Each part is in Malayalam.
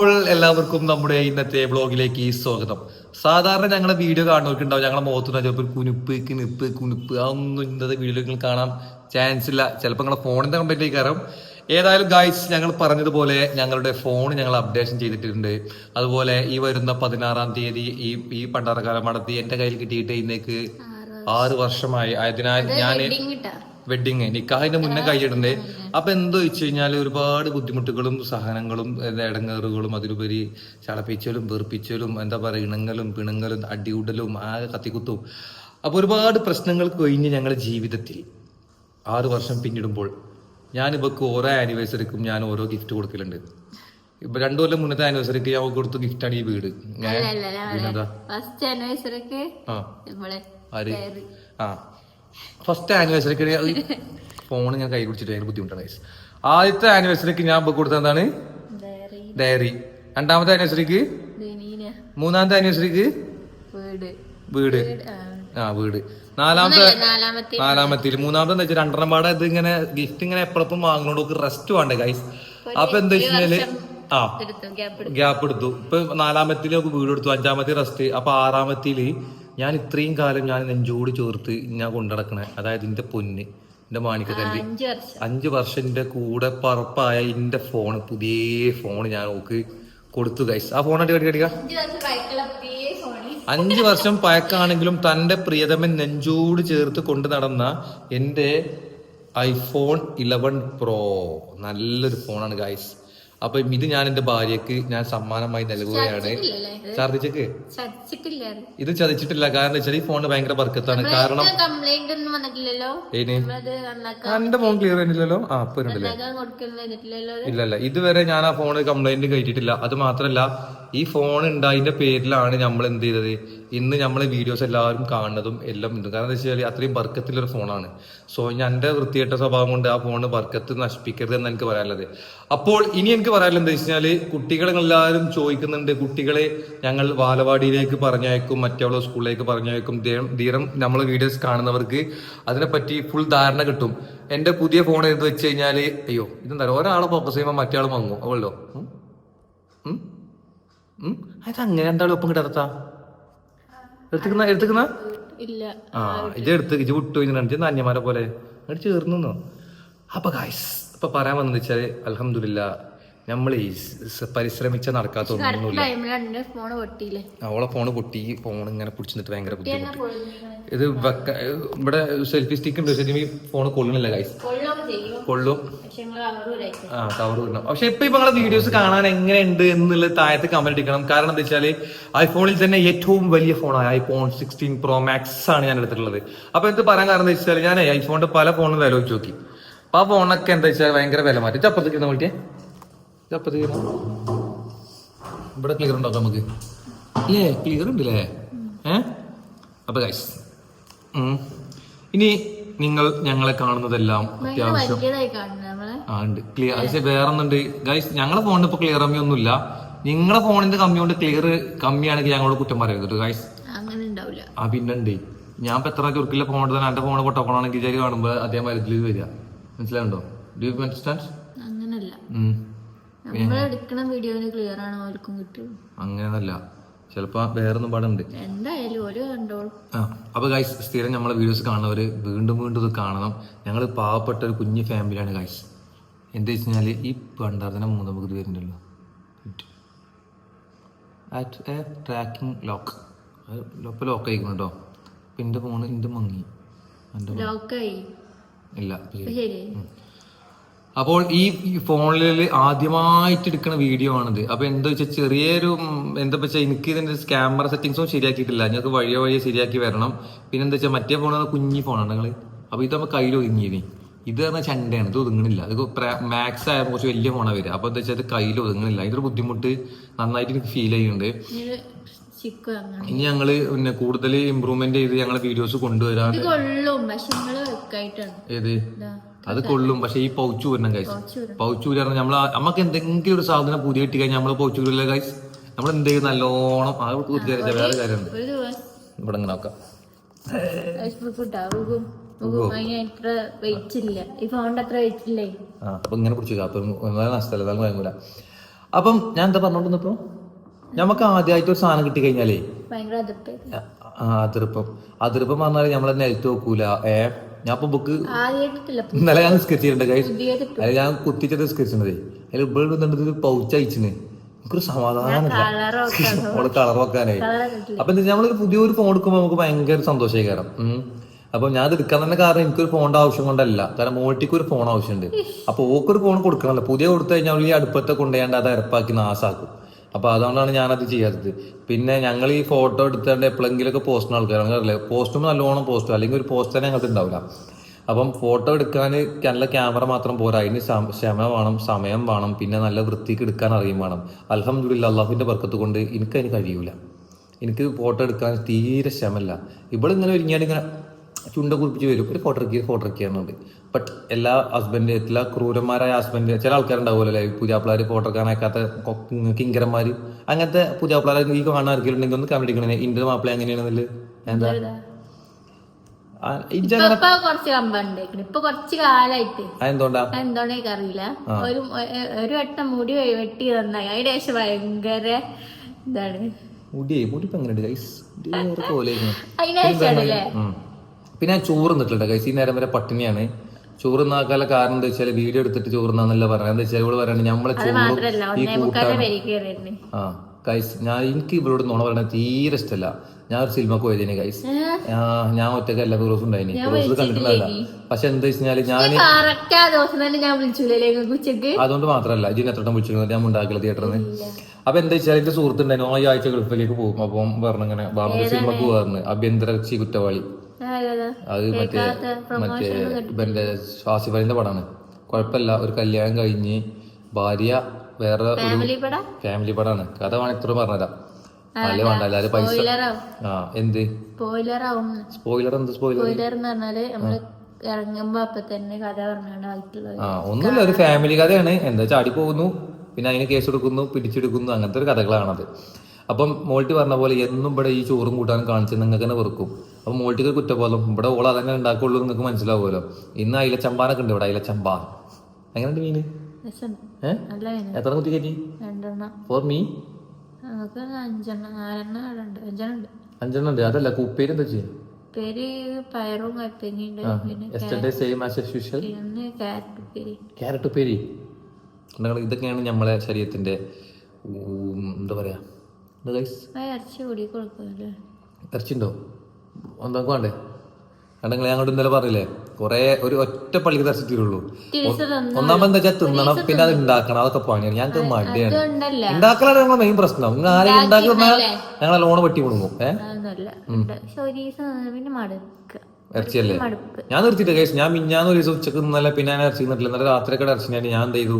അപ്പോൾ എല്ലാവർക്കും നമ്മുടെ ഇന്നത്തെ ബ്ലോഗിലേക്ക് സ്വാഗതം. സാധാരണ ഞങ്ങളെ വീഡിയോ കാണുന്നവർക്കുണ്ടാവും. ഞങ്ങളുടെ ഞങ്ങളെ നിന്ന് ചിലപ്പോൾ കുനിപ്പ് കിണിപ്പ് കുനിപ്പ് അതൊന്നും ഇന്നത്തെ വീഡിയോയിൽ നിങ്ങൾ കാണാൻ ചാൻസ് ഇല്ല. ചിലപ്പോൾ നിങ്ങളുടെ ഫോണിന്റെ കമ്പനിയിലേക്ക് കയറും. ഏതായാലും ഗായ്സ് ഞങ്ങൾ പറഞ്ഞതുപോലെ ഞങ്ങളുടെ ഫോൺ ഞങ്ങൾ അപ്ഡേഷൻ ചെയ്തിട്ടുണ്ട്. അതുപോലെ ഈ വരുന്ന പതിനാറാം തീയതി ഈ ഈ പണ്ടാറക്കാലം നടത്തി എന്റെ കയ്യിൽ കിട്ടിയിട്ട് ഇന്നേക്ക് ആറ് വർഷമായി. ആയതിനാൽ ഞാൻ വെഡിങ് നിക്കാഹിന്റെ മുന്നേ കൈയിടണ്ടേ അപ്പൊ എന്തോ വെച്ച് കഴിഞ്ഞാൽ ഒരുപാട് ബുദ്ധിമുട്ടുകളും സഹനങ്ങളും ഇടങ്ങേറുകളും അതിലുപരി ചളപ്പിച്ചലും വെറുപ്പിച്ചലും എന്താ പറയുക ഇണങ്ങലും പിണങ്ങലും അടിയുടലും ആകെ കത്തിക്കുത്തും. അപ്പൊ ഒരുപാട് പ്രശ്നങ്ങൾ കഴിഞ്ഞ് ഞങ്ങളുടെ ജീവിതത്തിൽ ആറ് വർഷം പിന്നിടുമ്പോൾ ഞാൻ ഇവക്ക് ഓരോ ആനിവേഴ്സറിക്കും ഞാൻ ഓരോ ഗിഫ്റ്റ് കൊടുക്കലുണ്ട്. ഇപ്പൊ രണ്ടു കൊല്ലം മുന്നത്തെ ആനിവേഴ്സറിക്ക് ഞാൻ കൊടുത്ത ആണ് ഈ വീട്? പിന്നെന്താ? ഫസ്റ്റ് ആനിവേഴ്സറിക്ക് ആ. ആര്? ആ. ഫസ്റ്റ് ആനിവേഴ്സറിക്ക് ഫോൺ ഞാൻ കൈ പിടിച്ചിട്ട് ഭയങ്കര ബുദ്ധിമുട്ടാണ്. ആദ്യത്തെ ആനിവേഴ്സറിക്ക് ഞാൻ ബുക്ക് കൊടുത്തത് എന്താണ് ഡയറി രണ്ടാമത്തെ ആനിവേഴ്സറിക്ക് മൂന്നാമത്തെ ആനിവേഴ്സറിക്ക് വീട്. ആ. വീട്. നാലാമത്തെ നാലാമത്തെ നാലാമത്തിൽ മൂന്നാമത്തെ എന്താ വെച്ചാൽ രണ്ടെണ്ണം പാടെ ഇത് ഇങ്ങനെ ഗിഫ്റ്റ് ഇങ്ങനെ എപ്പോഴും വാങ്ങണോണ്ട് റെസ്റ്റ് വേണ്ടേ ഗൈസ് അപ്പൊ എന്താ വെച്ചാൽ ആ. ഗ്യാപ്പ് എടുത്തു. ഇപ്പൊ നാലാമത്തിൽ വീട് എടുത്തു. അഞ്ചാമത്തെ റെസ്റ്റ് അപ്പൊ ആറാമത്തിൽ ഞാൻ ഇത്രയും കാലം ഞാൻ നെഞ്ചോട് ചേർത്ത് ഞാൻ കൊണ്ടുനടക്കണേ അതായത് എന്റെ പൊന്ന് എന്റെ മാണിക്കത്തല്ലി അഞ്ചു വർഷം. എന്റെ കൂടെ പറപ്പായ എന്റെ ഫോൺ പുതിയ ഫോൺ ഞാൻ നോക്ക് കൊടുത്തു ഗൈസ് ആ ഫോൺ അടി കടി കടിക്ക അഞ്ചു വർഷം പഴക്കാണെങ്കിലും തന്റെ പ്രിയതമൻ നെഞ്ചോട് ചേർത്ത് കൊണ്ട് നടന്ന എന്റെ ഐഫോൺ ഇലവൻ പ്രോ നല്ലൊരു ഫോണാണ് ഗൈസ് അപ്പൊ ഇത് ഞാൻ എന്റെ ഭാര്യക്ക് ഞാൻ സമ്മാനമായി നൽകുകയാണ്. ഇല്ലല്ലേ ഇത്? ഛർദിച്ചക്ക്? ചതിച്ചിട്ടില്ല ഇത് ചതിച്ചിട്ടില്ല. കാരണം വെച്ചാൽ ഈ ഫോണിന് ഭയങ്കര ബർക്കത്താണ്. കാരണം എന്റെ ഫോൺ ക്ലിയർ ആയിട്ടില്ലല്ലോ? ആ പോരുണ്ടല്ലോ ഉണ്ടല്ലേ നന്നാക്കാൻ കൊടുക്കൽ വന്നിട്ടില്ലല്ലോ അത്? ഇല്ല ഇല്ല ഇതുവരെ ഞാൻ ആ ഫോണ് കംപ്ലൈന്റ് കയറ്റിയിട്ടില്ല അത് മാത്രല്ല ഈ ഫോൺ ഉണ്ടായതിന്റെ പേരിലാണ് നമ്മൾ എന്ത് ചെയ്തത്? ഇന്ന് നമ്മളെ വീഡിയോസ് എല്ലാവരും കാണുന്നതും എല്ലാം ഉണ്ട്. കാരണം എന്താ വെച്ചാൽ അത്രയും ബർക്കത്തിലൊരു ഫോണാണ് സോ ഞാൻ എന്റെ വൃത്തികെട്ട സ്വഭാവം കൊണ്ട് ആ ഫോണ് ബർക്കത്ത് നശിപ്പിക്കരുത് എന്ന് എനിക്ക് പറയാനുള്ളത്. അപ്പോൾ ഇനി എനിക്ക് പറയാനുള്ളത് എന്താ വെച്ചാൽ കുട്ടികളെല്ലാവരും ചോദിക്കുന്നുണ്ട് കുട്ടികളെ ഞങ്ങൾ ബാലവാടിയിലേക്ക് പറഞ്ഞയക്കും മറ്റുള്ള സ്കൂളിലേക്ക് പറഞ്ഞയക്കും ധീരം- നമ്മൾ വീഡിയോസ് കാണുന്നവർക്ക് അതിനെപ്പറ്റി ഫുൾ ധാരണ കിട്ടും. എന്റെ പുതിയ ഫോൺ എന്ത് വെച്ച് കഴിഞ്ഞാൽ അയ്യോ ഇതെന്താ ഒരാളെ ഫോക്കസ് ചെയ്യുമ്പോൾ മറ്റേ ആൾ മങ്ങും അവളോ അങ്ങനെ എന്താണ് ഒപ്പം കിടത്താ? എടുത്തുക്കുന്ന? എടുത്തുക്കുന്ന? ആ ഇത് എടുത്ത് ഇത് വിട്ടു കഴിഞ്ഞാൽ ഇത് അന്യമാരെ പോലെ. അങ്ങോട്ട് ചേർന്നു അപ്പൊ ഗായ്സ് ഇപ്പൊ പറയാൻ വന്നത് വെച്ചാൽ അലഹമില്ല നമ്മൾ പരിശ്രമിച്ച നടക്കാത്ത ഒന്നുമില്ല അവളെ ഫോണ് പൊട്ടി ഫോൺ ഇങ്ങനെ പിടിച്ചിട്ട് ഭയങ്കര ബുദ്ധിമുട്ട്. ഇത് ഇവിടെ സെൽഫി സ്റ്റിക്ക് ഉണ്ട് ഫോൺ കൊള്ളണില്ല ഗൈസ് കൊള്ളും. ആ കവർ കിട്ടണം പക്ഷെ ഇപ്പൊ ഇപ്പൊ നിങ്ങളെ വീഡിയോസ് കാണാൻ എങ്ങനെയുണ്ട് എന്നുള്ള താഴത്ത് കമന്റ് അടിക്കണം കാരണം എന്താ വെച്ചാൽ ഐഫോണിൽ തന്നെ ഏറ്റവും വലിയ ഫോണായ ഐഫോൺ സിക്സ്റ്റീൻ പ്രോ മാക്സ് ആണ് ഞാൻ എടുത്തിട്ടുള്ളത്. അപ്പൊ എന്ത് പറയാൻ കാരണം എന്താ വെച്ചാൽ ഞാൻ ഐഫോണിന്റെ പല ഫോണും വില വെച്ച് നോക്കി. അപ്പൊ ആ ഫോണൊക്കെ എന്താ വെച്ചാൽ ഭയങ്കര വില മാറ്റി. ചപ്പത്തേക്ക് നോക്കിയേ. ഇവിടെ ക്ലിയർ ഉണ്ടോ നമുക്ക്? അല്ലേ ക്ലിയർ ഉണ്ടല്ലേ? ഏ? അപ്പൊ ഗൈസ് ഇനി നിങ്ങൾ ഞങ്ങളെ കാണുന്നതെല്ലാം അത്യാവശ്യം ആ ഉണ്ട്. ക്ലിയർ പക്ഷെ വേറെ ഒന്നുണ്ട്. ഗൈസ് ഞങ്ങളെ ഫോണിന് ഇപ്പൊ ക്ലിയർ കമ്മി ഒന്നുമില്ല. നിങ്ങളെ ഫോണിന്റെ കമ്മി കൊണ്ട് ക്ലിയർ കമ്മിയാണെങ്കിൽ ഞങ്ങളോട് കുറ്റം പറയരുത് ഗൈസ് ആ പിന്നെ ഉണ്ട്. ഞാൻ ഇപ്പൊ എത്ര ചുരുക്കില്ല ഫോൺ തന്നെ എന്റെ ഫോൺ പൊട്ടക്കോണാണെങ്കിൽ വിചാരി കാണുമ്പോ അതേ മരത്തിൽ വരിക. മനസ്സിലാവുണ്ടോ ഡ്യൂ യു അണ്ടർസ്റ്റാൻഡ് അങ്ങനല്ല. നമ്മൾ എടുക്കണ വീഡിയോന് ക്ലിയർ ആണ് അവർക്കും കിട്ടും അങ്ങനെയല്ല ചിലപ്പോ വേറൊന്നും പാടുണ്ട്. എന്തായാലും ഒരു കണ്ടോളും ആ അപ്പൊ ഗൈസ് സ്ഥിരം നമ്മളെ വീഡിയോസ് കാണുന്നവര് വീണ്ടും വീണ്ടും ഇത് കാണണം. ഞങ്ങൾ പാവപ്പെട്ട ഒരു കുഞ്ഞു ഫാമിലിയാണ് ഗൈസ് എന്താ വെച്ച് കഴിഞ്ഞാൽ ഈ പണ്ടാർത്തന മൂന്ന് നമുക്ക് ഇത് വരുന്നുണ്ടല്ലോ ആറ്റ് എ ട്രാക്കിംഗ് ലോക്ക് ഇപ്പൊ ലോക്ക് ആയിക്കണം കേട്ടോ അപ്പൊ എന്റെ ഫോണ് എന്റെ മങ്ങി. ലോക്കായി ഇല്ല ഇപ്പൊ ശരി. ഇപ്പൊ ശരി അപ്പോൾ ഈ ഫോണിൽ ആദ്യമായിട്ട് എടുക്കുന്ന വീഡിയോ ആണിത്. അപ്പൊ എന്താ വെച്ചാൽ ചെറിയൊരു എന്താ വെച്ചാൽ എനിക്ക് ഇതിന്റെ ക്യാമറ സെറ്റിങ്സും ശരിയാക്കിയിട്ടില്ല. ഞങ്ങൾക്ക് വഴിയ വഴിയെ ശരിയാക്കി വരണം. പിന്നെ എന്താ വെച്ചാൽ മറ്റേ ഫോണാണ് കുഞ്ഞി ഫോണാണ് ഞങ്ങൾ അപ്പൊ ഇത് നമ്മൾ കയ്യിൽ ഒതുങ്ങിയിനി. ഇത് പറഞ്ഞാൽ ചണ്ടയാണ്. ഇത് ഒതുങ്ങണില്ല. ഇത് മാക്സ് ആയപ്പോൾ കുറച്ച് വലിയ ഫോണാണ് വരിക. അപ്പൊ എന്താ വെച്ചാൽ ഇത് കയ്യിൽ ഒതുങ്ങണില്ല. ഇതൊരു ബുദ്ധിമുട്ട് നന്നായിട്ട് എനിക്ക് ഫീൽ ചെയ്യുന്നുണ്ട്. ഇനി ഞങ്ങൾ പിന്നെ കൂടുതൽ ഇമ്പ്രൂവ്മെന്റ് ചെയ്ത് ഞങ്ങളെ വീഡിയോസ് കൊണ്ടുവരാൻ ഏത്? അത് കൊള്ളും. പക്ഷെ ഈ പൗച്ചൂരണം വരും. പൗച്ചൂര് പറഞ്ഞാൽ നമ്മൾ നമുക്ക് എന്തെങ്കിലും ഒരു സാധനം പുതിയ കിട്ടി കഴിഞ്ഞാൽ നമ്മൾ പൗച്ചൂരില്ല ഗൈസ് നമ്മൾ എന്ത് ചെയ്യും? നല്ലോണം ആ കുത്തിയറിച്ച വേറെ കാര്യമുണ്ട് ഇവിടെ ഇങ്ങനെ നോക്കാം. അപ്പൊ ഇങ്ങനെ പിടിച്ചു അപ്പൊ നഷ്ടമല്ല എന്നാലും ഭയങ്കര അപ്പം ഞാൻ എന്താ പറഞ്ഞോണ്ടിരുന്നപ്പോ നമുക്ക് ആദ്യമായിട്ട് ഒരു സാധനം കിട്ടി കഴിഞ്ഞാലേ അതിർപ്പ്. അതിർപ്പം. അതിർപ്പം പറഞ്ഞാൽ നമ്മളെ നിലത്ത് നോക്കൂല ഏ? ഞാൻ ഇപ്പൊ ബുക്ക് ഇന്നലെ ഞാൻ സ്കെച്ച് ചെയ്തിട്ടുണ്ട് അല്ല ഞാൻ കുത്തിച്ചത് സ്കെച്ച് അതിൽ ഇവിടെ നിന്നിട്ട് പൗച്ച് അയച്ചിന്. എനിക്കൊരു സമാധാനമില്ല കളർ വെക്കാനായി അപ്പൊ എന്താ നമ്മളൊരു പുതിയൊരു ഫോൺ എടുക്കുമ്പോൾ നമുക്ക് ഭയങ്കര സന്തോഷമായി കാരണം അപ്പൊ ഞാൻ അത് എടുക്കാൻ തന്നെ കാരണം എനിക്കൊരു ഫോണിന്റെ ആവശ്യം കൊണ്ടല്ല. കാരണം മോട്ടിക്ക് ഒരു ഫോൺ ആവശ്യമുണ്ട്. അപ്പൊ ഓക്കൊരു ഫോൺ കൊടുക്കണമല്ലോ പുതിയ കൊടുത്തു കഴിഞ്ഞാൽ ഈ അടുപ്പത്തെ കൊണ്ടുപോയാണ്ട് അത് അരപ്പാക്കി നാസാക്കും അപ്പൊ അതുകൊണ്ടാണ് ഞാനത് ചെയ്യാത്തത്. പിന്നെ ഞങ്ങൾ ഈ ഫോട്ടോ എടുത്തുകൊണ്ട് എപ്പോഴെങ്കിലും ഒക്കെ പോസ്റ്റുന്ന ആൾക്കാരാണ് അറിയില്ല പോസ്റ്റും നല്ലോണം പോസ്റ്റും അല്ലെങ്കിൽ ഒരു പോസ്റ്റ് തന്നെ ഞങ്ങൾക്ക് ഉണ്ടാവില്ല അപ്പം ഫോട്ടോ എടുക്കാൻ നല്ല ക്യാമറ മാത്രം പോരാ. അതിന് ക്ഷമ വേണം സമയം വേണം പിന്നെ നല്ല വൃത്തിക്ക് എടുക്കാൻ അറിയും വേണം. അലഹമ്മദില്ല അള്ളാഹുവിന്റെ ബർക്കത്ത് കൊണ്ട് എനിക്കതിന് കഴിയൂല. എനിക്ക് ഫോട്ടോ എടുക്കാൻ തീരെ ക്ഷമല്ല ഇവിടെ ഇങ്ങനെ ഒരുങ്ങിയാൽ ഇങ്ങനെ ചുണ്ട കുറിപ്പിച്ച് വരും. ഒരു ഫോട്ടോ എടുക്കുക ഫോട്ടോ എടുക്കാറുണ്ട് ബട്ട് എല്ലാ ഹസ്ബൻഡ് എല്ലാ ക്രൂരന്മാരായ ഹസ്ബൻഡ് ചില ആൾക്കാരുണ്ടാവുമല്ലോ അല്ലേ? പൂജാപ്പിളാർ ഫോട്ടോ എടുക്കാൻ അയക്കാത്ത കൊ- കിങ്കരന്മാർ അങ്ങനത്തെ പൂജാപ്പിളാർ ഈ കാണാൻ ആർക്കെങ്കിലും ഉണ്ടെങ്കിൽ ഒന്ന് കമന്റ് അടിക്കണേ ഇന്ത്യ മാപ്പിള എങ്ങനെയാണെന്നില്ല എന്താ? അറിയില്ല. ഒരു ഒരു വട്ടം മുടി വെട്ടി തന്നായി അതിന് ശേഷം ഭയങ്കര ഇതാണ്. മുടി മുടി ഇപ്പൊ എങ്ങനെയുണ്ട്? പിന്നെ ഞാൻ ചോറ് നിന്നിട്ടുണ്ട് കൈസീ ഈ നേരം വരെ പട്ടിണിയാണ്. ചോറ് നാക്കാല കാരണം എന്താ വെച്ചാൽ വീഡിയോ എടുത്തിട്ട് ചോറ് നാന്നല്ല പറഞ്ഞത് എന്താ വെച്ചാൽ ഇവൾ പറയുന്നത് നമ്മളെ ചോറ് ഈ കൂട്ടാണ് ആ ഗൈസ് ഞാൻ എനിക്ക് ഇവളോട് നുണ പറയണത് തീരെ ഇഷ്ടമല്ല ഞാൻ ഒരു സിനിമക്ക് പോയതിന് ഗൈസ് ഞാൻ ഒറ്റയ്ക്ക് എല്ലാ ഫിറോസ് ഉണ്ടായിന്. ഫിറോസ് കണ്ടിട്ടുണ്ടല്ല പക്ഷെ എന്താ വെച്ചാൽ ഞാൻ അതുകൊണ്ട് മാത്രല്ല ഇതിന് എത്ര വിളിച്ചിരുന്നത് ഞാൻ ഉണ്ടാക്കില്ല തിയേറ്ററിൽ നിന്ന് അപ്പൊ എന്താ വെച്ചാൽ എന്റെ സുഹൃത്തുണ്ടായിരുന്നു ആ ആഴ്ച ഗൾഫിലേക്ക് പോകും. അപ്പം പറഞ്ഞിങ്ങനെ ബാബു സിനിമക്ക് പോകാറുണ്ട് അഭ്യന്തര കുറ്റവാളി? അത് മറ്റേ മറ്റേ ഇവന്റെ ഷാസിഫലിന്റെ പടമാണ്. കുഴപ്പമില്ല ഒരു കല്യാണം കഴിഞ്ഞ് ഭാര്യ വേറെ ഒരു ഫാമിലി പട? ഫാമിലി പടമാണ്. കഥ വേണം ഇത്ര പറഞ്ഞതാ അല്ലേ വേണ്ട എല്ലാരും പൈസ ആ എന്ത്? സ്പോയിലർ എന്ത് ഇറങ്ങുമ്പോ അപ്പൊ തന്നെ കഥ പറഞ്ഞാണ് ആയിട്ടുള്ളത് ആ ഒന്നുമില്ല ഒരു ഫാമിലി കഥയാണ്. എന്താ ചാടി പോകുന്നു പിന്നെ അതിന് കേസ് എടുക്കുന്നു പിടിച്ചെടുക്കുന്നു അങ്ങനത്തെ ഒരു കഥകളാണത്. അപ്പം മോൾട്ടി പറഞ്ഞ പോലെ എന്നും ഇവിടെ ഈ ചോറും കൂട്ടാനും കാണിച്ച് നിങ്ങൾക്ക് തന്നെ വെറുക്കും. അപ്പം മോൾട്ടിക്ക് കുറ്റബോധം ഇവിടെ ഓൾ അതങ്ങനെ ഉണ്ടാക്കുള്ളൂ നിങ്ങൾക്ക് മനസ്സിലാവുമല്ലോ. ഇന്ന് അയില ചമ്പാനൊക്കെ ഉണ്ട് ഇവിടെ അയില ചമ്പാൻ എങ്ങനെയുണ്ട് മീന്? എത്ര കുത്തി കയറ്റി? ഫോർ മീ അഞ്ചെണ്ണം ഉണ്ട്. അതല്ല കുപ്പേര് എന്താ ചെയ്യും? പേര് പയറും കപ്പങ്ങയുണ്ട് പിന്നെ yesterday same as as usual പിന്നെ ക്യാരറ്റ് ഉപ്പേരി. ക്യാരറ്റ് ഉപ്പേരി. ഇതൊക്കെയാണ് നമ്മളെ ശരീരത്തിന്റെ എന്താ പറയാ ഇറച്ചിണ്ടോ എന്താ വേണ്ടേ ഞാൻ അങ്ങോട്ട് ഇന്നലെ പറഞ്ഞില്ലേ കൊറേ ഒരു ഒറ്റ പള്ളിക്ക് ഇറച്ചി തീരുള്ളൂ ഒന്നാമത് എന്താ തിന്നണം പിന്നെ അത് ഉണ്ടാക്കണം അതൊക്കെ പണിയാണ്. ഞങ്ങൾക്ക് മടിയാണ്. ഉണ്ടാക്കലാണ് ഞങ്ങളെ മെയിൻ പ്രശ്നം. നിങ്ങൾ ആരെയും ഉണ്ടാക്കി തന്നാൽ ഞങ്ങളെ ലോണ് വെട്ടി കൊടുക്കും ഏഹ് ഇറച്ചിയല്ലേ? ഞാൻ നിർത്തിയിട്ട് കേസ് ഞാൻ മിഞ്ഞാന്ന് ഒരു ദിവസം ഉച്ചയ്ക്ക് ഇന്നലെ പിന്നെ ഞാൻ ഇറച്ചി നിന്നിട്ടില്ല ഇന്നലെ രാത്രിയൊക്കെ ഇറച്ചി ഞാൻ ഞാൻ എന്ത് ചെയ്തു?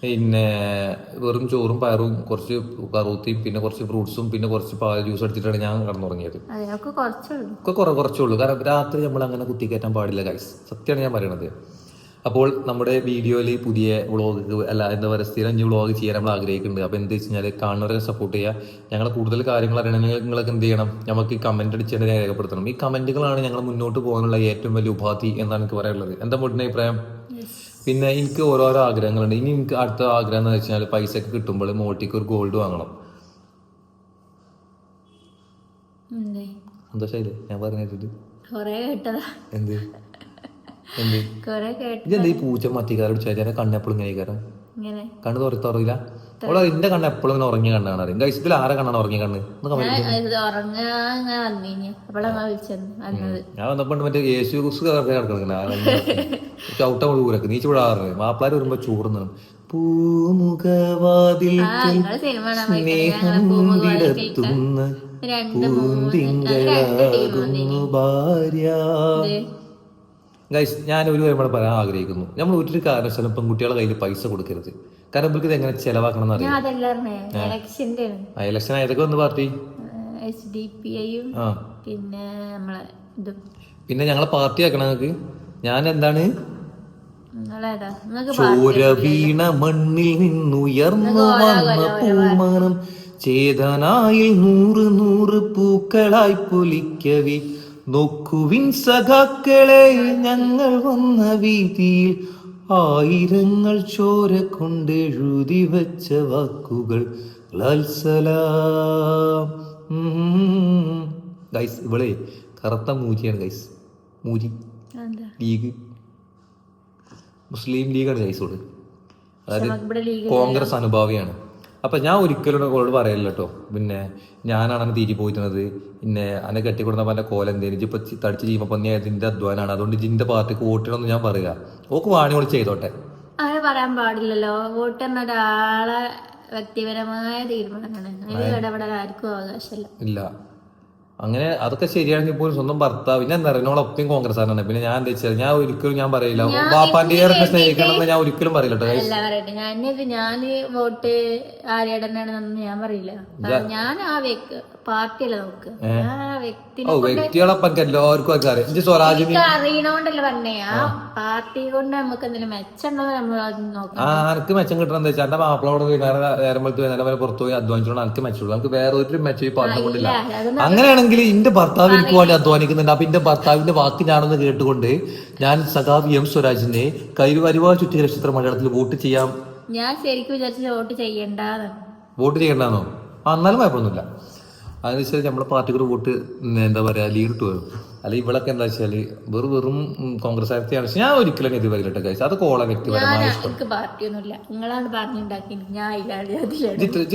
പിന്നെ വെറും ചോറും പയറും കുറച്ച് കറൂത്തിയും പിന്നെ കുറച്ച് ഫ്രൂട്ട്സും പിന്നെ കുറച്ച് പാൽ ജ്യൂസ് അടിച്ചിട്ടാണ് ഞാൻ കടന്നുറങ്ങിയത്. ഒക്കെ കുറെ കുറച്ചുള്ളൂ കാരണം രാത്രി നമ്മൾ അങ്ങനെ കുത്തിക്കയറ്റാൻ പാടില്ല ഗൈസ് സത്യമാണ് ഞാൻ പറയണത്. അപ്പോൾ നമ്മുടെ വീഡിയോയിൽ പുതിയ വ്ളോഗ് അല്ല എന്താ പറയുക സ്ഥിരം അഞ്ച് വ്ളോഗ് ചെയ്യാൻ നമ്മൾ ആഗ്രഹിക്കുന്നുണ്ട്. അപ്പോൾ എന്ത് വെച്ച് കഴിഞ്ഞാൽ കാണുന്നവരെ സപ്പോർട്ട് ചെയ്യുക. ഞങ്ങൾ കൂടുതൽ കാര്യങ്ങൾ അറിയണമെങ്കിൽ നിങ്ങൾക്ക് എന്ത് ചെയ്യണം? നമുക്ക് കമന്റ് അടിച്ച് തന്നെ രേഖപ്പെടുത്തണം. ഈ കമന്റുകളാണ് ഞങ്ങൾ മുന്നോട്ട് പോകാനുള്ള ഏറ്റവും വലിയ ഉപാധി എന്നാണ് എനിക്ക് പറയാനുള്ളത്. എന്താ മുട്ടിന്റെ അഭിപ്രായം? പിന്നെ എനിക്ക് ഓരോരോ ആഗ്രഹങ്ങളുണ്ട്. ഇനി എനിക്ക് അടുത്ത ആഗ്രഹം എന്ന് വെച്ചാൽ പൈസ ഒക്കെ കിട്ടുമ്പോൾ മോട്ടിക്ക് ഒരു ഗോൾഡ് വാങ്ങണം. എന്തേ? ശൈലി? ഞാൻ പറഞ്ഞിട്ട് എന്ത്? എന്ത്? ഇതെന്താ ഈ പൂച്ച മത്തിക്കാരോട് ചോദിച്ചാൽ കണ്ണെപ്പോഴും ഇങ്ങനെ കാരണം. ഇങ്ങനെ. കണ്ണ് തുറത്തുറയില്ല ഓളെ എന്റെ കണ്ണ് എപ്പോഴും ഇങ്ങനെ ഉറങ്ങിയ കണ്ണാണ് കാണാറ് ഗൈസ് ഇതിൽ ആരെ കണ്ണാണ് ഉറങ്ങിയ കണ്ണ്? ഞാൻ വന്നപ്പോ മറ്റേ യേശു കുസ് കിടക്കുന്ന ചവിട്ട ഊരക്ക്. നീ വിടാറ് മാപ്പിളാര് വരുമ്പോ ചൂർന്നു പൂമുഖവാതിൽ സ്നേഹം വിടത്തുന്ന പൂന്തിങ്കളാകുന്നു ഭാര്യ. ഗൈസ് ഞാൻ ഒരു കാര്യം ഇവിടെ പറയാൻ ആഗ്രഹിക്കുന്നു. നമ്മൾ ഒരു കാരണവശാലും പെൺകുട്ടികളെ കയ്യിൽ പൈസ കൊടുക്കരുത്. കാരണം ഇവർക്ക് ഇത് എങ്ങനെ ചെലവാക്കണം എന്നറിയാം? ഇലക്ഷൻ ഏതൊക്കെ വന്ന് പാർട്ടി. പിന്നെ പിന്നെ ഞങ്ങളെ പാർട്ടി ആക്കണം നിങ്ങൾക്ക്. ഞാൻ എന്താണ്? ചോര വീണ മണ്ണിൽ നിന്നുയർന്നു വന്ന പൂമാനം. ചേതനായിൽ നൂറ് നൂറ് പൂക്കളായി പൊലിക്കവി. നോക്കുവിൻ സഖാക്കളെ ഞങ്ങൾ വന്ന വീതിയിൽ ആയിരങ്ങൾ ചോര കൊണ്ട് എഴുതി വെച്ച വാക്കുകൾ. ഗൈസ് ഇവളെ കറുത്ത മൂചിയാണ് ഗൈസ് മൂരി ലീഗ്. മുസ്ലിം ലീഗാണ് ഗൈസ് അതായത് ഇവിടെ ലീഗ് കോൺഗ്രസ് അനുഭാവിയാണ്. അപ്പൊ ഞാൻ ഒരിക്കലും അവളോട് പറയല്ല കേട്ടോ പിന്നെ ഞാനാണ് തീരി പോയിരുന്നത് പിന്നെ അന്നെ കെട്ടിക്കൊടുന്ന എന്റെ കോല എന്തേലും ഇപ്പൊ തടിച്ച് ചെയ്യുമ്പോ പന്നി ഇതിന്റെ അധ്വാനാണ്. അതുകൊണ്ട് ജിന്റെ പാർട്ടിക്ക് വോട്ടിടണമെന്ന് ഞാൻ പറയുക ഓക്ക് വാണി ഓൾ ചെയ്തോട്ടെ. അങ്ങനെ പറയാൻ പാടില്ലല്ലോ. വോട്ടെന്ന ഒരാളെ വ്യക്തിപരമായ തീരുമാനമാണ്. ഇടപെടാൻ ആർക്കും അവകാശമില്ല. ഇല്ല. അങ്ങനെ അതൊക്കെ ശരിയാണെങ്കിൽ പോലും സ്വന്തം ഭർത്താവ് പിന്നെ എന്താ പറയുക ഒപ്പം കോൺഗ്രസ് ആണ് പിന്നെ ഞാൻ എന്താ വെച്ചാൽ ഞാൻ ഒരിക്കലും ഞാൻ പറയില്ല. ബാപ്പാന്റെ ഏറെ സ്നേഹിക്കണം ഞാൻ ഒരിക്കലും പറയില്ല കേട്ടോ ഞാനിത് ഞാൻ വോട്ട് ആര്യാടനാണെന്നൊന്നും ഞാൻ പറയില്ല. ഞാൻ ആ പാർട്ടിയല്ല നോക്ക് ഞാൻ ആ വ്യക്തിനെ ഓ വ്യക്തികളെ എല്ലാവർക്കും ഒക്കെ അറിയാം. ഇജ്ജ് സ്വരാജിന് എനിക്ക് അറിയണോണ്ടല്ലേ പറഞ്ഞേ. ആ പാർട്ടി കൊണ്ട് നമുക്ക് എന്തെങ്കിലും മെച്ചമുണ്ടോ നമ്മൾ അത് നോക്കാം ആ എനിക്ക് മെച്ചം കിട്ടണം. എന്താ വെച്ചാൽ എന്റെ മാപ്പിളോട് നേരെ നേരം വെളുത്ത് വൈകുന്നേരം വരെ പുറത്തു പോയി അധ്വാനിച്ചോണ്ട് എനിക്ക് മെച്ചമുള്ളൂ നമുക്ക് വേറെ ഒരു മെച്ചം ഈ പാട്ട് കൊണ്ടില്ല അങ്ങനെയാണെങ്കിൽ എന്റെ ഭർത്താവ് എനിക്ക് വേണ്ടി അധ്വാനിക്കുന്നുണ്ട്. അപ്പൊ എന്റെ ഭർത്താവിന്റെ വാക്ക് ഞാനൊന്ന് കേട്ടുകൊണ്ട് ഞാൻ സഖാബ് എം സ്വരാജിനെ കൈരുവരുവാ ചുറ്റി നക്ഷത്ര മലയാളത്തിൽ വോട്ട് ചെയ്യാം. ഞാൻ ശരിക്കും വിചാരിച്ചു വോട്ട് ചെയ്യണ്ടാന്ന്. വോട്ട് ചെയ്യണ്ടെന്നോ? ആ എന്നാലും കുഴപ്പമൊന്നുമില്ല. അതെന്ന് വെച്ചാൽ നമ്മളെ പാർട്ടിക്ക് ഒരു വോട്ട് എന്താ പറയുക ലീഡ് ഇട്ട് വരും. അല്ലെങ്കിൽ ഇവളൊക്കെ എന്താ വെച്ചാൽ വെറും വെറും കോൺഗ്രസ് പക്ഷെ ഞാൻ ഒരിക്കലും ഇത് വരില്ല കഴിച്ചു അത് കോള വ്യക്തിപരമായ ഇഷ്ടം.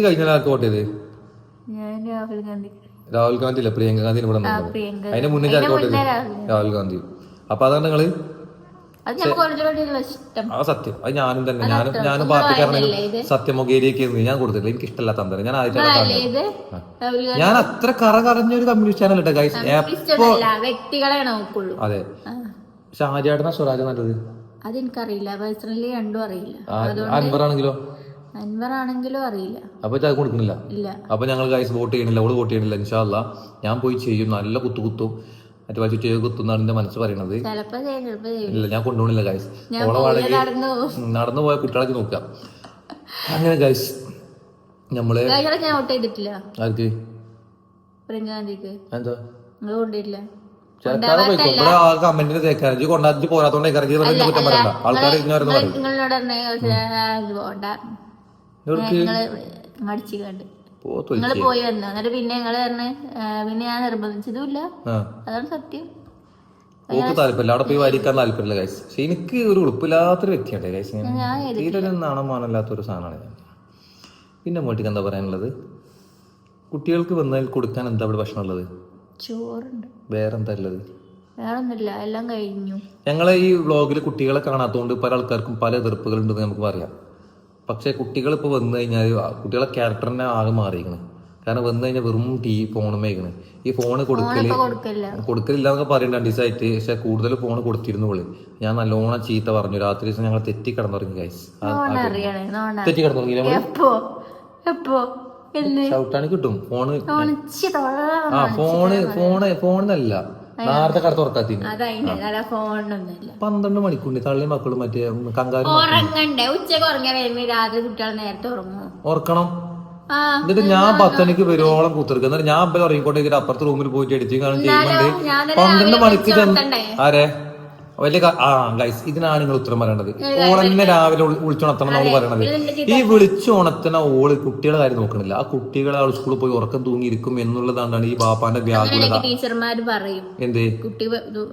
കഴിഞ്ഞ ആൾക്ക് വോട്ട് ചെയ്ത്? രാഹുൽ ഗാന്ധി രാഹുൽ ഗാന്ധി അല്ല പ്രിയങ്ക ഗാന്ധി. ഇവിടെ അതിന്റെ മുന്നേ രാഹുൽ ഗാന്ധി. അപ്പൊ അതാണ് നിങ്ങൾ അത് സത്യം. അത് ഞാനും തന്നെ. ഞാനും ഞാനും പാർട്ടിക്കാരനും സത്യമൊകേരിയൊക്കെ ഞാൻ കൊടുത്തില്ല എനിക്ക് ഇഷ്ടമല്ലാത്ത അന്തരം. ഞാൻ ഗാന്ധി ഞാൻ അത്ര കറ കറഞ്ഞ ഒരു കമ്മ്യൂണിസ്റ്റ് ചാനൽ കേട്ടോ ഗൈസ് ഇഷ്ടമല്ല അതെ. പക്ഷെ ആര്യാടന സ്വരാജ് നല്ലത്? അതെനിക്കറിയില്ല. പേഴ്സണലി രണ്ടും അറിയില്ല. ആണെങ്കിലോ? അൻവർ ആണെങ്കിലും അറിയില്ല. അപ്പൊ അത് കൊടുക്കുന്നില്ല? അപ്പൊ ഞങ്ങൾ ഗൈസ് വോട്ട് ചെയ്യണില്ല അവൾ വോട്ട് ചെയ്യണില്ല ഇൻഷാല്ല ഞാൻ പോയി ചെയ്യും. നല്ല കുത്തു കുത്തും. മറ്റു ചുറ്റി കുത്തുന്നാണ് എന്റെ മനസ്സ് പറയണത്. ഇല്ല ഞാൻ കൊണ്ടുപോകണില്ല ഗൈസ് ഓളെ നടന്നു പോയ കുട്ടികളൊക്കെ നോക്കാം അങ്ങനെ ഗൈസ് നമ്മൾ ഞാൻ വോട്ട് ചെയ്തിട്ടില്ല. ആർക്ക്? എന്താ? കമന്റിന് പോരാത്തോണ്ട് ഇറങ്ങി കുറ്റം പറയണ്ട. ആൾക്കാർ ഇങ്ങനെ നിങ്ങൾ പോയി വന്നു. എന്നിട്ട് പിന്നെ നിങ്ങൾ പറഞ്ഞ് പിന്നെ ഞാൻ നിർബന്ധിച്ചതുമില്ല. അതാണ് സത്യം. താല്പര്യമില്ല. അവിടെ പോയി വരിക്കാൻ താല്പര്യമില്ല ഗൈസ് പക്ഷെ എനിക്ക് ഒരു ഉളുപ്പില്ലാത്തൊരു വ്യക്തിയാണ് ഞാൻ തീരെ സാധനമാണ് ഞാൻ. പിന്നെ മോട്ടിക്ക് എന്താ പറയാനുള്ളത്? കുട്ടികൾക്ക് വന്നതിൽ കൊടുക്കാൻ എന്താ ഇവിടെ ഭക്ഷണം ഉള്ളത് ചോറുണ്ട്. വേറെ എന്താ ഉള്ളത് എല്ലാം കഴിഞ്ഞു. ഞങ്ങളെ ഈ വ്ളോഗിൽ കുട്ടികളെ കാണാത്തതുകൊണ്ട് പല ആൾക്കാർക്കും പല എതിർപ്പുകൾ ഉണ്ടെന്ന് നമുക്ക് പറയാം. പക്ഷെ കുട്ടികൾ ഇപ്പോൾ വന്നു കഴിഞ്ഞാൽ കുട്ടികളെ ക്യാരക്ടറിനെ ആകെ മാറിയിരിക്കണ്. കാരണം വന്നു കഴിഞ്ഞാൽ വെറും ടി ഫോണുമേക്കണ്. ഈ ഫോണ് കൊടുക്കൽ കൊടുക്കലില്ല. എന്നൊക്കെ പറയുന്നുണ്ട് രണ്ടീസായിട്ട് പക്ഷെ കൂടുതൽ ഫോൺ കൊടുത്തിരുന്നു പോളി ഞാൻ നല്ലോണം ചീത്ത പറഞ്ഞു. രാത്രി ദിവസം ഞങ്ങൾ തെറ്റി കിടന്നുറങ്ങി ഗൈസ് തെറ്റി കിടന്നുറങ്ങി ഷൗട്ടാണ് കിട്ടും. ഫോണ് ആ ഫോണ് ഫോണ് ഫോണിനല്ല നേരത്തെ കട ഫോണൊന്നുമില്ല പന്ത്രണ്ട് മണിക്കൂണ്ട് തള്ളി മക്കളും മറ്റേ കങ്കാരും ഉറങ്ങണ്ടേ? ഉച്ചയ്ക്ക് വരുമ്പോ രാത്രി കുട്ടികൾ നേരത്തെ ആ എന്നിട്ട് ഞാൻ പത്തണിക്ക് വരുവോളം കുത്തിർക്കുക എന്നിട്ട് ഞാൻ ഇപ്പൊ ഉറങ്ങിക്കോട്ടെ അപ്പുറത്തെ റൂമിൽ പോയിട്ട് എഡിറ്റിംഗ് കാണാൻ ചെയ്യുന്നുണ്ട് പന്ത്രണ്ട് മണിക്ക് ആരെ? വലിയ ആ ഗൈസ് ഇതിനാണ് നിങ്ങൾ ഉത്തരം പറയേണ്ടത്. ഓളെന്നെ രാവിലെ വിളി- വിളിച്ചുണർത്തണം നമ്മൾ പറയണത്. ഈ വിളിച്ചുണർത്തണ ഓൾ കുട്ടികളെ കാര്യം നോക്കണില്ല. ആ കുട്ടികളെ ആൾ സ്കൂളിൽ പോയി ഉറക്കം തൂങ്ങിയിരിക്കും എന്നുള്ളതാണ് ഈ ബാപ്പാന്റെ വ്യാകുലത. ടീച്ചർമാർ പറയും. എന്തേ? കുട്ടി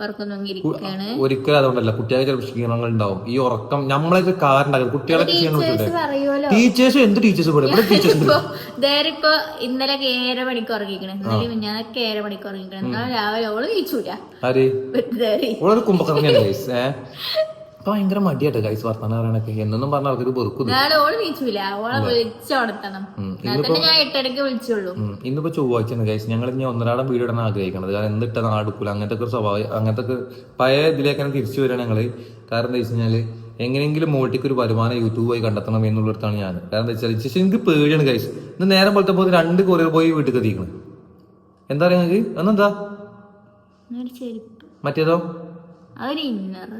ഉറക്കുന്നൊങ്ങിരിക്കാണ് ഒരിക്കലും അതുകൊണ്ടല്ല. കുട്ടികളെ ചില ക്ഷീണങ്ങൾ ഉണ്ടാവും. ഈ ഉറക്കം നമ്മളെ കാരണം കുട്ടികളൊക്കെ കുട്ടികളെ ക്ഷീണം ടീച്ചേഴ്സ് എന്ത് ടീച്ചേഴ്സ് പറയും? ഇവിടെ ടീച്ചേഴ്സ് ഇപ്പൊ ഇന്നലെ ഏഴര മണിക്ക് ഉറങ്ങിക്കണേ. ഇന്നലെ ഞാനൊക്കെ ഏഴര മണിക്ക് ഉറങ്ങിക്കണേ. രാവിലെ ഓൾ കഴിച്ചൂല കുമ്പക്കറങ്ങി ഗൈസ് ഏഹ് ഭയങ്കര മടിയായിട്ട് ഗൈസ് വർത്താനം പറയണൊക്കെ എന്നൊന്നും പറഞ്ഞ ആൾക്കാർ വെറുക്കുന്നു. ഉം. ഇന്നിപ്പോ ചൊവ്വാഴ്ചയാണ് ഗൈസ് ഞങ്ങൾ ഇനി ഒന്നരാടം വീഡിയോ ഇടാൻ ആഗ്രഹിക്കണത്. കാരണം എന്നിട്ട് നാടുക്കൂല അങ്ങനത്തെ ഒക്കെ സ്വഭാവം അങ്ങനത്തെ ഒക്കെ ഇതിലേക്ക് തന്നെ തിരിച്ചു വരികയാണ് ഞങ്ങൾ. കാരണം എന്താ വെച്ച് കഴിഞ്ഞാൽ എങ്ങനെയെങ്കിലും മോട്ടിക്ക് ഒരു വരുമാനം യൂട്യൂബ് പോയി കണ്ടെത്തണം എന്നുള്ളിടത്താണ് ഞാൻ. കാരണം എന്താ വെച്ചാൽ പക്ഷേ എനിക്ക് പേടിയാണ് ഗൈസ് ഇന്ന് നേരം പോലത്തെ പോലെ രണ്ട് കൊറിയർ പോയി വീട്ടിൽ എത്തിക്കണം. എന്താ പറയാ നിങ്ങൾക്ക് അന്നെന്താ മറ്റേതോ? അതൊരു ഇന്നർ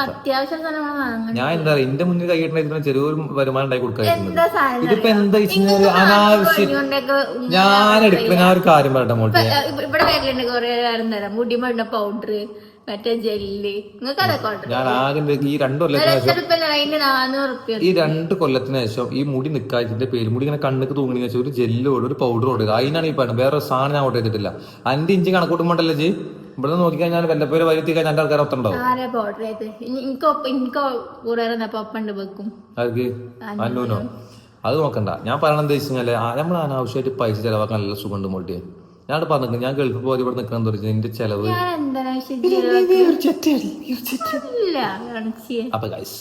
അത്യാവശ്യം ഞാൻ എന്താ പറയാ എന്റെ മുന്നിൽ കൈയിട്ട ഇതിന് ചെറിയൊരു വരുമാനം ഉണ്ടായി എന്താ ഇതിപ്പോ എന്താ വെച്ച് കഴിഞ്ഞാൽ അനാവശ്യം? ഞാൻ എടുക്കുന്ന ഞാൻ ഒരു കാര്യം പറയട്ടെ മോട്ടി ഇവിടെ വരലുണ്ട് കൊറേ കാര്യം തരാം. മുടി മണ്ണ പൗഡർ മറ്റേ ജെല്ലി. നിങ്ങൾക്ക് അതൊക്കെ ഓർഡർ ഞാൻ ആകെ ഈ രണ്ടു കൊല്ലത്തിന് ഈ രണ്ട് കൊല്ലത്തിന് ശേഷം ഈ മുടി നിക്കാതിന്റെ പേര് മുടി ഇങ്ങനെ കണ്ണുക്ക് തൂങ്ങി വെച്ചാൽ ഒരു ജെല്ല് ഒരു പൗഡർ കൊടുക്കുക അതിനാണ് ഈ പറയുന്നത്. വേറെ സാധനം ഞാൻ ഓർഡർ ചെയ്തിട്ടില്ല. അഞ്ച് ഇഞ്ചി കണക്കൂട്ടുമ്പോണ്ടല്ലേ ജി ഇവിടെ നോക്കിക്കഴിഞ്ഞാൽ വല്ലപ്പോഴും വൈകിട്ട് കഴിഞ്ഞാൽ രണ്ട് ആൾക്കാർ ഒത്തുണ്ടാവും. അന്നൂനോ. അത് നോക്കണ്ട. ഞാൻ പറയണത് എന്താ വെച്ച് നമ്മൾ അനാവശ്യമായിട്ട് പൈസ ചെലവാക്കാൻ നല്ല സുഖമുണ്ട് മോട്ടിയെ ഞാൻ പറഞ്ഞു ഞാൻ ഗൾഫ് പോയി ഇവിടെ നിൽക്കണം തുടങ്ങി എന്റെ ചെലവ് അപ്പൊ ഗൈസ്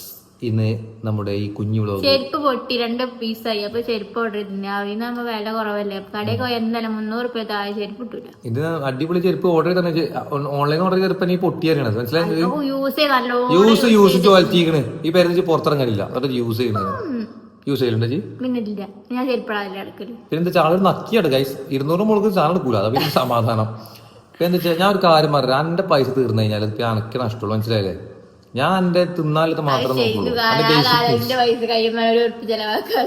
ഇന്ന് നമ്മുടെ ഈ കുഞ്ഞു വ്ളോഗ് ചെരുപ്പ് പൊട്ടി രണ്ട് പീസായി. അപ്പൊ ചെരുപ്പ് ഓർഡർ ചെയ്തിട്ടുണ്ട് അതിന് നമ്മ വില കുറവല്ലേ? കടയിൽ പോയി എന്തായാലും മുന്നൂറ് രൂപ താഴെ ചെരുപ്പ് കിട്ടൂല. ഇത് അടിപൊളി ചെരുപ്പ് ഓർഡർ ചെയ്ത ഓൺലൈൻ ഓർഡർ ചെരുപ്പ് നീ പൊട്ടിയാണ് മനസ്സിലായി? യൂസ് ചെയ്ത് യൂസ് ചോദിച്ചിരിക്കണ് ഈ പേര് പുറത്തിറങ്ങാനില്ല. അതൊക്കെ യൂസ് ചെയ്യുന്നത് യൂസ് ചെയ്യലുണ്ട് ജി പിന്നെ ഇല്ല ഞാൻ ചെരുപ്പിടാതില്ല അടുക്കൽ പിന്നെ എന്താ ചാള നക്കിയാണ് ഗൈസ് ഇരുന്നൂറ് മുളക് ചാള എടുക്കൂല. അതാ പിന്നെ സമാധാനം. പിന്നെ ഞാൻ ഒരു കാര്യം പറയാം എന്റെ പൈസ തീർന്നു കഴിഞ്ഞാൽ എനിക്ക് നഷ്ടമുള്ളൂ. മനസ്സിലായില്ലേ? ഞാൻ എന്റെ തിന്നാലത്ത് മാത്രം നോക്കുള്ളൂ. പൈസ ചെലവാക്കാൻ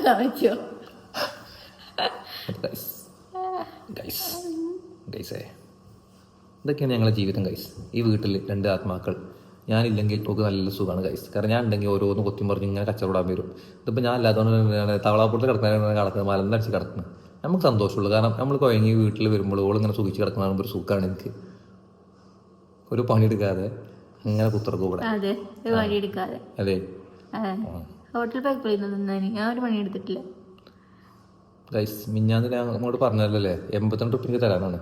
ഗൈസ് ഗൈസ് ഇതൊക്കെയാണ് ഞങ്ങളുടെ ജീവിതം ഗൈസ് ഈ വീട്ടിൽ രണ്ട് ആത്മാക്കൾ. ഞാനില്ലെങ്കിൽ ഒക്കെ നല്ല സുഖമാണ് ഗൈസ് കാരണം ഞാൻ ഉണ്ടെങ്കിൽ ഓരോന്ന് കൊത്തി പറഞ്ഞ് ഇങ്ങനെ കച്ചവടാൻ വരും. ഇതിപ്പോൾ ഞാൻ അല്ലാത്തതുകൊണ്ട് തവളാപ്പുറത്ത് കിടക്കുന്ന കിടക്കുന്നത് മലന്നടിച്ച് കിടക്കുന്നത് നമുക്ക് സന്തോഷമുള്ളൂ. കാരണം നമ്മൾ കുഴങ്ങി വീട്ടിൽ വരുമ്പോൾ ഓൾ ഇങ്ങനെ സുഖിച്ച് കിടക്കുന്നതാണ് ഒരു സുഖമാണ് എനിക്ക്. ഒരു പണിയെടുക്കാതെ ഇങ്ങനെ കുത്തിറക്കും ഇവിടെ. അതെ അതെ. അതെ ഹോട്ടൽ പോയി ഞാൻ ഒരു ഗൈസ് മിഞ്ഞാന്ന് ഞാൻ അങ്ങോട്ട് പറഞ്ഞല്ലേ എൺപത്തിരണ്ട് റുപ്യക്ക് തരാനാണ്.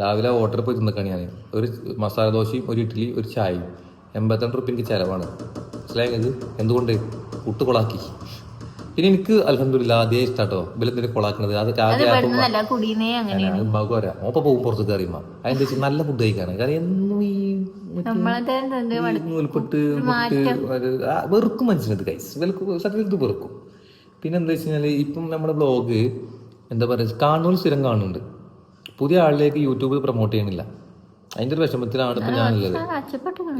രാവിലെ ഓർഡർ പോയി തിന്നക്കാണ് ഞാൻ ഒരു മസാല ദോശയും ഒരു ഇഡ്ഡലി ഒരു ചായയും. എൺപത്തിരണ്ട് റുപ്യക്ക് ചിലവാണ്. മനസ്സിലായത് എന്തുകൊണ്ട്? കുട്ട് കൊളാക്കി. പിന്നെ എനിക്ക് അലഹമില്ല ആദ്യമേ ഇഷ്ടാട്ടോ. ഇവലെന്തിനും കൊളാക്കണത്? അത് അങ്ങനെ ഉമ്മാക്ക് പറയാം. ഓപ്പ പോകും പുറത്തേക്ക് അറിയുമ്പോ. അതിന്റെ വെച്ചാൽ നല്ല ഫുഡ് കഴിക്കാണ് കാരണം വെറുക്കും മനസ്സിനത് കൈസ് സത്യത്തിൽ ഇത് വെറുക്കും. പിന്നെ എന്താ വെച്ച് കഴിഞ്ഞാൽ ഇപ്പം നമ്മുടെ ബ്ലോഗ് എന്താ പറയുക കാണുന്നവർ സ്ഥിരം കാണുന്നുണ്ട്. പുതിയ ആളിലേക്ക് യൂട്യൂബിൽ പ്രൊമോട്ട് ചെയ്യണില്ല അതിന്റെ ഒരു വിഷമത്തിലാണ് ഇപ്പൊ ഞാനുള്ളത്.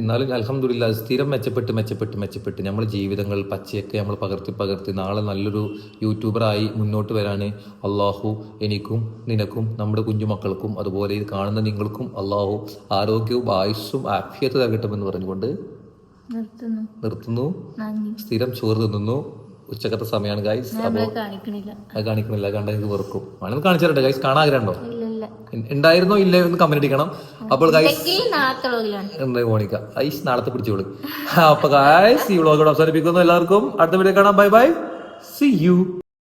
എന്നാലും അലഹമില്ല സ്ഥിരം മെച്ചപ്പെട്ട് മെച്ചപ്പെട്ട് മെച്ചപ്പെട്ട് നമ്മൾ ജീവിതങ്ങൾ പച്ചയൊക്കെ നമ്മൾ പകർത്തി പകർത്തി നാളെ നല്ലൊരു യൂട്യൂബറായി മുന്നോട്ട് വരാൻ അള്ളാഹു എനിക്കും നിനക്കും നമ്മുടെ കുഞ്ഞുമക്കൾക്കും അതുപോലെ ഇത് കാണുന്ന നിങ്ങൾക്കും അള്ളാഹു ആരോഗ്യവും ആയുസ്സും ആഫിയത്ത് തകട്ടുമെന്ന് പറഞ്ഞുകൊണ്ട് നിർത്തുന്നു. സ്ഥിരം ചോറ് തിന്നുന്നു. ഉച്ചക്കത്തെ സമയമാണ് ഗൈസ് അത് കാണിക്കണില്ല കണ്ട എനിക്ക് വെറുക്കും. വേണമെങ്കിൽ കാണിച്ചു തരട്ടെ ഗൈസ് കാണാൻ ആഗ്രഹമുണ്ടോ? ഉണ്ടായിരുന്നോ ഇല്ലേ എന്ന് കമന്റ് അടിക്കണം. അപ്പോൾ മോണിക്ക? ഐസ് നാളത്തെ പിടിച്ചോളൂ അപ്പൊ ഗൈസ് ഈ വ്ളോഗോട് അവസാനിപ്പിക്കുന്നു എല്ലാവർക്കും. അടുത്ത വീഡിയോ കാണാം. Bye bye C U